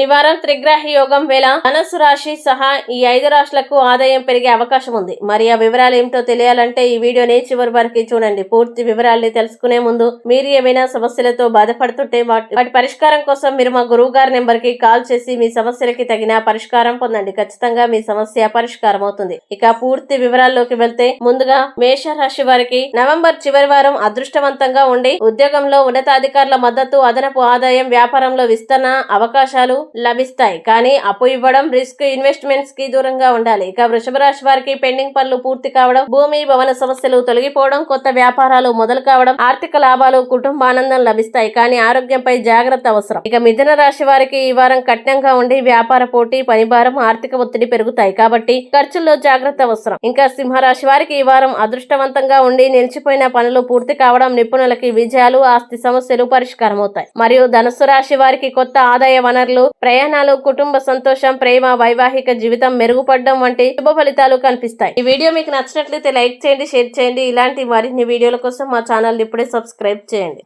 ఈ వారం త్రిగ్రాహి యోగం వేళ ధనస్సు రాశి సహా ఈ ఐదు రాశులకు ఆదాయం పెరిగే అవకాశం ఉంది. మరి ఆ వివరాలు ఏమిటో తెలియాలంటే ఈ వీడియోని చివరి వరకు చూడండి. పూర్తి వివరాల్ని తెలుసుకునే ముందు మీరు ఏమైనా సమస్యలతో బాధపడుతుంటే వాటి వాటి పరిష్కారం కోసం మీరు మా గురువు గారి నెంబర్కి కాల్ చేసి మీ సమస్యలకి తగిన పరిష్కారం పొందండి. ఖచ్చితంగా మీ సమస్య పరిష్కారం అవుతుంది. ఇక పూర్తి వివరాల్లోకి వెళ్తే ముందుగా మేష రాశి వారికి నవంబర్ చివరి వారం అదృష్టవంతంగా ఉండి ఉద్యోగంలో ఉన్నతాధికారుల మద్దతు అదనపు ఆదాయం వ్యాపారంలో విస్తరణ అవకాశాలు లభిస్తాయి. కానీ అప్పు ఇవ్వడం రిస్క్ ఇన్వెస్ట్మెంట్స్కి దూరంగా ఉండాలి. ఇక వృషభ రాశి వారికి పెండింగ్ పనులు పూర్తి కావడం భూమి భవన సమస్యలు తొలగిపోవడం కొత్త వ్యాపారాలు మొదలు కావడం ఆర్థిక లాభాలు కుటుంబానందం లభిస్తాయి. కానీ ఆరోగ్యంపై జాగ్రత్త అవసరం. ఇక మిథున రాశి వారికి ఈ వారం కఠినంగా ఉండి వ్యాపార పోటీ పనిభారం ఆర్థిక ఒత్తిడి పెరుగుతాయి. కాబట్టి ఖర్చుల్లో జాగ్రత్త అవసరం. ఇంకా సింహరాశి వారికి ఈ వారం అదృష్టవంతంగా ఉండి నిలిచిపోయిన పనులు పూర్తి కావడం నిపుణులకి విజయాలు ఆస్తి సమస్యలు పరిష్కారం అవుతాయి మరియు ధనుసు రాశి వారికి కొత్త ఆదాయ వనరులు ప్రయాణాలు కుటుంబ సంతోషం ప్రేమ వైవాహిక జీవితం మెరుగుపడడం వంటి శుభ ఫలితాలు కనిపిస్తాయి. ఈ వీడియో మీకు నచ్చినట్లయితే లైక్ చేయండి షేర్ చేయండి. ఇలాంటి మరిన్ని వీడియోల కోసం మా ఛానల్ ఇప్పుడే సబ్స్క్రైబ్ చేయండి.